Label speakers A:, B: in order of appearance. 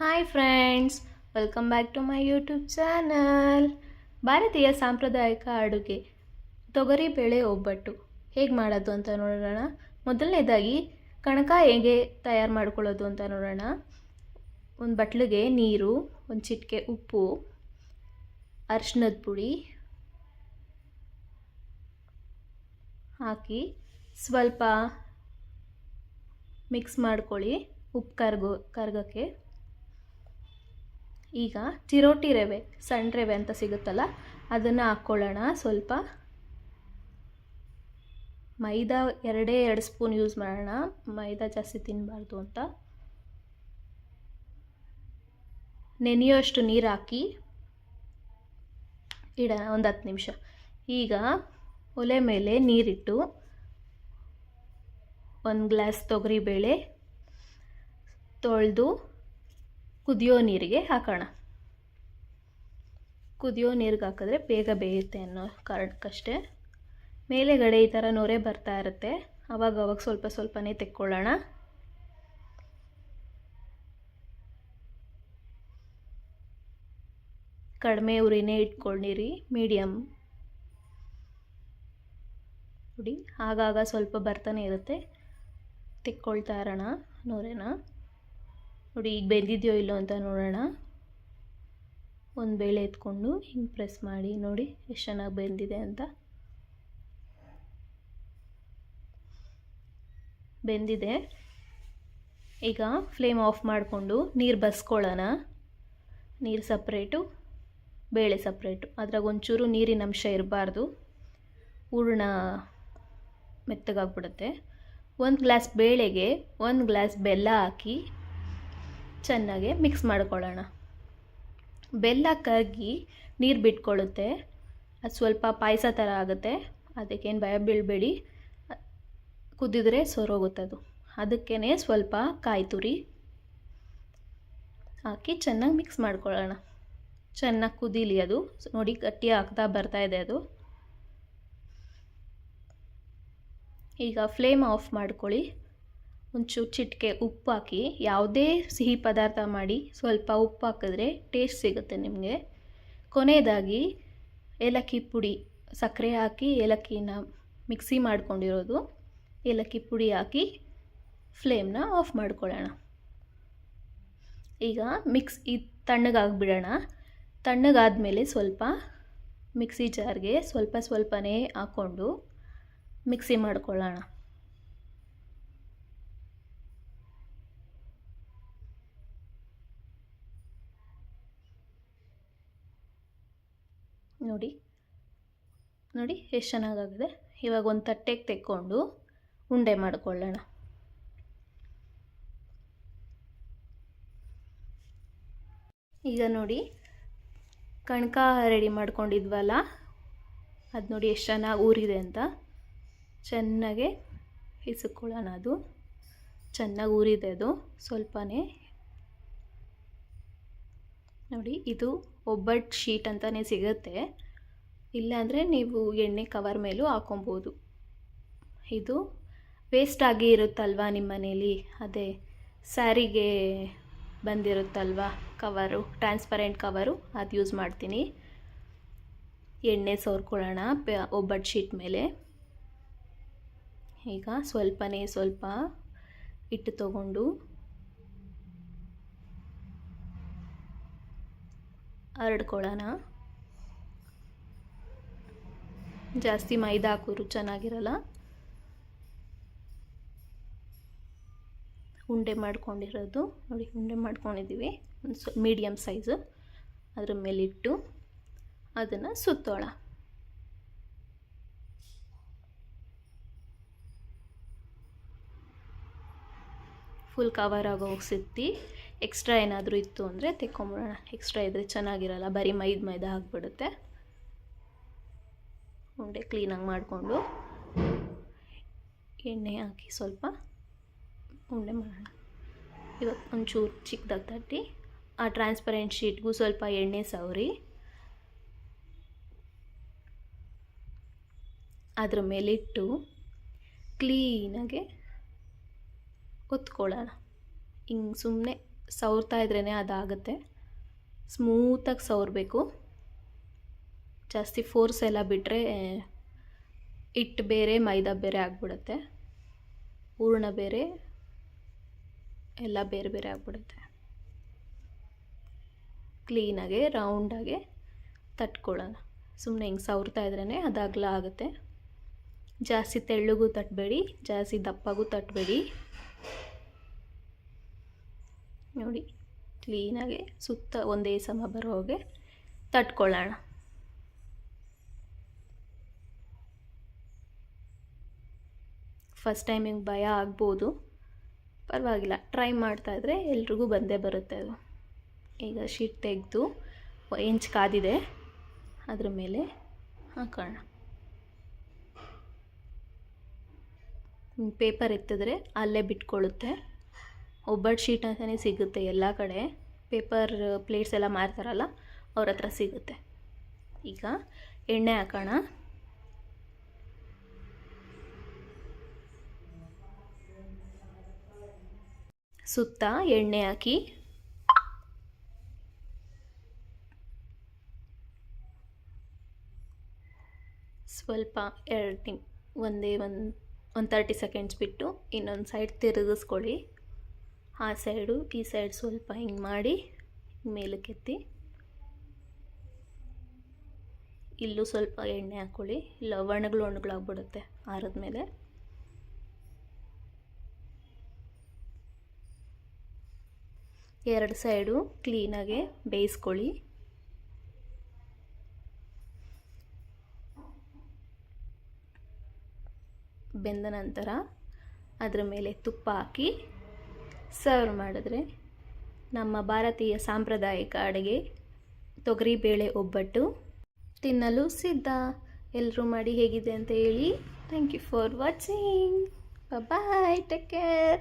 A: Hi friends welcome back to my YouTube channel ಭಾರತೀಯ ಸಾಂಪ್ರದಾಯಿಕ ಅಡುಗೆ, ತೊಗರಿ ಬೇಳೆ ಒಬ್ಬಟ್ಟು. ಹೇಗೆ ಮಾಡೋದು ಅಂತ ನೋಡೋಣ. ಮೊದಲನೇದಾಗಿ, ಕಣಕ ಹೇಗೆ ತಯಾರು ಮಾಡ್ಕೊಳ್ಳೋದು ಅಂತ ನೋಡೋಣ. ಒಂದು ಬಟ್ಲಿಗೆ ನೀರು, ಒಂದು ಚಿಟಿಕೆ ಉಪ್ಪು ಅರಿಶಿನದ ಪುಡಿ ಹಾಕಿ ಸ್ವಲ್ಪ ಮಿಕ್ಸ್ ಮಾಡ್ಕೊಳ್ಳಿ. ಉಪ್ಪು ಕರ್ಗೋ, ಕರ್ಗೋಕ್ಕೆ. ಈಗ ಚಿರೋಟಿ ರವೆ, ಸಣ್ಣ ರವೆ ಅಂತ ಸಿಗುತ್ತಲ್ಲ, ಅದನ್ನು ಹಾಕ್ಕೊಳ್ಳೋಣ. ಸ್ವಲ್ಪ ಮೈದಾ ಎರಡೇ ಎರಡು ಸ್ಪೂನ್ ಯೂಸ್ ಮಾಡೋಣ. ಮೈದಾ ಜಾಸ್ತಿ ತಿನ್ನಬಾರ್ದು ಅಂತ. ನೆನೆಯೋಷ್ಟು ನೀರು ಹಾಕಿ ಇಡ, ಒಂದು ಹತ್ತು ನಿಮಿಷ. ಈಗ ಒಲೆ ಮೇಲೆ ನೀರಿಟ್ಟು ಒಂದು ಗ್ಲಾಸ್ ತೊಗರಿಬೇಳೆ ತೊಳೆದು ಕುದಿಯೋ ನೀರಿಗೆ ಹಾಕೋಣ. ಕುದಿಯೋ ನೀರಿಗೆ ಹಾಕಿದ್ರೆ ಬೇಗ ಬೇಯುತ್ತೆ ಅನ್ನೋ ಕಾರಣಕ್ಕಷ್ಟೇ. ಮೇಲೆಗಡೆ ಈ ಥರ ನೊರೆ ಬರ್ತಾ ಇರುತ್ತೆ. ಅವಾಗ ಅವಾಗ ಸ್ವಲ್ಪ ಸ್ವಲ್ಪನೇ ತೆಕ್ಕೊಳ್ಳೋಣ. ಕಡಿಮೆ ಉರಿನೇ ಇಟ್ಕೊಂಡಿರಿ ಮೀಡಿಯಮ್ ನೋಡಿ, ಆಗಾಗ ಸ್ವಲ್ಪ ಬರ್ತಾನೆ ಇರುತ್ತೆ. ತೆಕ್ಕೊಳ್ತಾ ಇರೋಣ ನೊರೆನ. ನೋಡಿ, ಈಗ ಬೆಂದಿದೆಯೋ ಇಲ್ಲೋ ಅಂತ ನೋಡೋಣ. ಒಂದು ಬೇಳೆ ಎತ್ಕೊಂಡು ಹಿಂಗೆ ಪ್ರೆಸ್ ಮಾಡಿ, ನೋಡಿ ಎಷ್ಟು ಚೆನ್ನಾಗಿ ಬೆಂದಿದೆ ಅಂತ. ಬೆಂದಿದೆ. ಈಗ ಫ್ಲೇಮ್ ಆಫ್ ಮಾಡಿಕೊಂಡು ನೀರು ಬಸ್ಕೊಳ್ಳೋಣ. ನೀರು ಸಪ್ರೇಟು, ಬೇಳೆ ಸಪ್ರೇಟು. ಅದ್ರಾಗ ಒಂಚೂರು ನೀರಿನ ಅಂಶ ಇರಬಾರ್ದು. ಹೂರ್ಣ ಮೆತ್ತಗಾಗ್ಬಿಡುತ್ತೆ. ಒಂದು ಗ್ಲಾಸ್ ಬೇಳೆಗೆ ಒಂದು ಗ್ಲಾಸ್ ಬೆಲ್ಲ ಹಾಕಿ ಚೆನ್ನಾಗೆ ಮಿಕ್ಸ್ ಮಾಡ್ಕೊಳ್ಳೋಣ. ಬೆಲ್ಲ ಕರಗಿ ನೀರು ಬಿಟ್ಕೊಳ್ಳುತ್ತೆ ಅದು ಸ್ವಲ್ಪ ಪಾಯಸ ಥರ ಆಗುತ್ತೆ. ಅದಕ್ಕೇನು ಭಯ ಬೀಳಬೇಡಿ. ಕುದಿದ್ರೆ ಅದು. ಅದಕ್ಕೇ ಸ್ವಲ್ಪ ಕಾಯಿ ತುರಿ ಹಾಕಿ ಚೆನ್ನಾಗಿ ಮಿಕ್ಸ್ ಮಾಡ್ಕೊಳ್ಳೋಣ. ಚೆನ್ನಾಗಿ ಕುದೀಲಿ ಅದು. ನೋಡಿ ಗಟ್ಟಿ ಆಗ್ತಾ ಬರ್ತಾ ಇದೆ ಅದು. ಈಗ ಫ್ಲೇಮ್ ಆಫ್ ಮಾಡ್ಕೊಳ್ಳಿ. ಒಂಚೂರು ಚಿಟಿಕೆ ಉಪ್ಪು ಹಾಕಿ ಯಾವುದೇ ಸಿಹಿ ಪದಾರ್ಥ ಮಾಡಿ ಸ್ವಲ್ಪ ಉಪ್ಪು ಹಾಕಿದ್ರೆ ಟೇಸ್ಟ್ ಸಿಗುತ್ತೆ ನಿಮಗೆ. ಕೊನೆಯದಾಗಿ ಏಲಕ್ಕಿ ಪುಡಿ, ಸಕ್ಕರೆ ಹಾಕಿ ಏಲಕ್ಕಿನ ಮಿಕ್ಸಿ ಮಾಡ್ಕೊಂಡಿರೋದು. ಏಲಕ್ಕಿ ಪುಡಿ ಹಾಕಿ ಫ್ಲೇಮ್ನ ಆಫ್ ಮಾಡ್ಕೊಳ್ಳೋಣ. ಈಗ ಮಿಕ್ಸ್ ಈ ತಣ್ಣಗಾಗ್ಬಿಡೋಣ ತಣ್ಣಗಾದಮೇಲೆ ಸ್ವಲ್ಪ ಮಿಕ್ಸಿ ಜಾರ್ಗೆ ಸ್ವಲ್ಪ ಸ್ವಲ್ಪನೇ ಹಾಕ್ಕೊಂಡು ಮಿಕ್ಸಿ ಮಾಡ್ಕೊಳ್ಳೋಣ. ನೋಡಿ. ನೋಡಿ, ಎಷ್ಟು ಚೆನ್ನಾಗಾಗಿದೆ. ಇವಾಗ ಒಂದು ತಟ್ಟೆಗೆ ತೆಕ್ಕೊಂಡು ಉಂಡೆ ಮಾಡಿಕೊಳ್ಳೋಣ. ಈಗ ನೋಡಿ, ಕಣಕ ರೆಡಿ ಮಾಡ್ಕೊಂಡಿದ್ವಲ್ಲ? ಅದು ನೋಡಿ ಎಷ್ಟು ಚೆನ್ನಾಗಿ ಊರಿದೆ ಅಂತ. ಚೆನ್ನಾಗೆ ಹಿಸುಕೊಳ್ಳೋಣ ಅದು. ಚೆನ್ನಾಗಿ ಊರಿದೆ ಅದು. ಸ್ವಲ್ಪನೇ. ನೋಡಿ, ಇದು ಒಬ್ಬಟ್ಟು ಶೀಟ್ ಅಂತಲೇ ಸಿಗುತ್ತೆ. ಇಲ್ಲಾಂದರೆ ನೀವು ಎಣ್ಣೆ ಕವರ್ ಮೇಲೂ ಹಾಕೊಬೋದು. ಇದು ವೇಸ್ಟ್ ಆಗಿ ಇರುತ್ತಲ್ವಾ ನಿಮ್ಮ ಮನೇಲಿ? ಅದೇ ಸ್ಯಾರಿಗೆ ಬಂದಿರುತ್ತಲ್ವ ಕವರು ಟ್ರಾನ್ಸ್ಪರೆಂಟ್ ಕವರು ಅದು ಯೂಸ್ ಮಾಡ್ತೀನಿ. ಎಣ್ಣೆ ಸೋರ್ಕೊಳ್ಳೋಣ ಪ ಒಬ್ಬಟ್ಟು ಶೀಟ್ ಮೇಲೆ. ಈಗ ಸ್ವಲ್ಪನೇ ಸ್ವಲ್ಪ ಹಿಟ್ಟು ತಗೊಂಡು ಹರಡ್ಕೊಳ್ಳೋಣ ಜಾಸ್ತಿ ಮೈದಾ ಹಾಕೋರು ಚೆನ್ನಾಗಿರಲ್ಲ. ಉಂಡೆ ಮಾಡ್ಕೊಂಡಿರೋದು. ನೋಡಿ, ಉಂಡೆ ಮಾಡ್ಕೊಂಡಿದ್ದೀವಿ. ಒಂದು ಸ್ವ ಮೀಡಿಯಮ್ ಸೈಜು. ಅದ್ರ ಮೇಲಿಟ್ಟು ಅದನ್ನು ಸುತ್ತೋಳ. ಫುಲ್ ಕವರ್ ಆಗೋ ಸುತ್ತಿ. ಎಕ್ಸ್ಟ್ರಾ ಏನಾದರೂ ಇತ್ತು ಅಂದರೆ ತೆಕ್ಕೊಂಬಿಡೋಣ. ಎಕ್ಸ್ಟ್ರಾ ಇದ್ದರೆ ಚೆನ್ನಾಗಿರಲ್ಲ, ಬರೀ ಮೈದ ಮೈದಾ ಆಗಿಬಿಡುತ್ತೆ ಉಂಡೆ ಕ್ಲೀನಾಗಿ ಮಾಡಿಕೊಂಡು ಎಣ್ಣೆ ಹಾಕಿ ಸ್ವಲ್ಪ ಉಂಡೆ ಮಾಡೋಣ. ಇವತ್ತು ಒಂಚೂರು ಚಿಕ್ಕದಾಗಿ ತಟ್ಟಿ, ಆ ಟ್ರಾನ್ಸ್ಪರೆಂಟ್ ಶೀಟ್ಗೂ ಸ್ವಲ್ಪ ಎಣ್ಣೆ ಸವರಿ. ಅದ್ರ ಮೇಲಿಟ್ಟು ಕ್ಲೀನಾಗೆ ಒತ್ಕೊಳ್ಳೋಣ. ಹಿಂಗೆ ಸುಮ್ಮನೆ ಸವರ್ತಾ ಇದ್ರೇ ಅದಾಗುತ್ತೆ. ಸ್ಮೂತಾಗಿ ಸವರಬೇಕು ಜಾಸ್ತಿ ಫೋರ್ಸ್ ಎಲ್ಲ ಬಿಟ್ಟರೆ ಹಿಟ್ಟು ಬೇರೆ, ಮೈದಾ ಬೇರೆ ಆಗಿಬಿಡುತ್ತೆ. ಹೂರ್ಣ ಬೇರೆ, ಎಲ್ಲ ಬೇರೆ ಬೇರೆ ಆಗಿಬಿಡುತ್ತೆ. ಕ್ಲೀನಾಗೆ, ರೌಂಡಾಗೆ ತಟ್ಕೊಳ್ಳೋಣ. ಸುಮ್ಮನೆ ಹಿಂಗೆ ಸವರ್ತಾ ಇದ್ರೇ ಅದಾಗಲ ಆಗುತ್ತೆ. ಜಾಸ್ತಿ ತೆಳ್ಳಗೂ ತಟ್ಟಬೇಡಿ ಜಾಸ್ತಿ ದಪ್ಪಗೂ ತಟ್ಟಬೇಡಿ ನೋಡಿ ಕ್ಲೀನಾಗಿ ಸುತ್ತ ಒಂದೇ ಸಮ ಬರೋ ಹಾಗೆ ತಟ್ಕೊಳ್ಳೋಣ. ಫಸ್ಟ್ ಟೈಮ್ ಹಿಂಗೆ ಭಯ ಆಗ್ಬೋದು. ಪರವಾಗಿಲ್ಲ ಟ್ರೈ ಮಾಡ್ತಾಯಿದ್ರೆ ಎಲ್ರಿಗೂ ಬಂದೇ ಬರುತ್ತೆ ಅದು. ಈಗ ಶೀಟ್ ತೆಗೆದು ಇಂಚ್ ಕಾದಿದೆ. ಅದ್ರ ಮೇಲೆ ಹಾಕೋಣ. ಪೇಪರ್ ಎತ್ತಿದ್ರೆ ಅಲ್ಲೇ ಬಿಟ್ಕೊಳ್ಳುತ್ತೆ. ಒಬ್ಬಟ್ಟು ಶೀಟ್ ಅಂತಲೇ ಸಿಗುತ್ತೆ ಎಲ್ಲ ಕಡೆ. ಪೇಪರ್ ಪ್ಲೇಟ್ಸ್ ಎಲ್ಲ ಮಾರ್ತಾರಲ್ಲ, ಅವ್ರ ಹತ್ರ ಸಿಗುತ್ತೆ. ಈಗ ಎಣ್ಣೆ ಹಾಕೋಣ. ಸುತ್ತ ಎಣ್ಣೆ ಹಾಕಿ. ಸ್ವಲ್ಪ ಎರಡು ನಿಮ್, ಒಂದೇ ಒಂದು ಒಂದು ತರ್ಟಿ ಸೆಕೆಂಡ್ಸ್ ಬಿಟ್ಟು ಇನ್ನೊಂದು ಸೈಡ್ ತಿರುಗಿಸ್ಕೊಳ್ಳಿ. ಆ ಸೈಡು, ಈ ಸೈಡ್ ಸ್ವಲ್ಪ ಹಿಂಗೆ ಮಾಡಿ ಮೇಲಕ್ಕೆತ್ತಿ. ಇಲ್ಲೂ ಸ್ವಲ್ಪ ಎಣ್ಣೆ ಹಾಕ್ಕೊಳ್ಳಿ ಇಲ್ಲ ಒಣಗಳು ಒಣಗಳಾಗ್ಬಿಡುತ್ತೆ ಮೇಲೆ ಎರಡು ಸೈಡು ಕ್ಲೀನಾಗೆ ಬೇಯಿಸ್ಕೊಳ್ಳಿ. ಬೆಂದ ನಂತರ ಅದರ ಮೇಲೆ ತುಪ್ಪ ಹಾಕಿ ಸರ್ವ್ ಮಾಡಿದ್ರೆ ನಮ್ಮ ಭಾರತೀಯ ಸಾಂಪ್ರದಾಯಿಕ ಅಡುಗೆ ತೊಗರಿಬೇಳೆ ಒಬ್ಬಟ್ಟು, ತಿನ್ನಲು ಸಿದ್ಧ. ಎಲ್ಲರೂ ಮಾಡಿ ಹೇಗಿದೆ ಅಂತ ಹೇಳಿ. Thank you for watching bye take care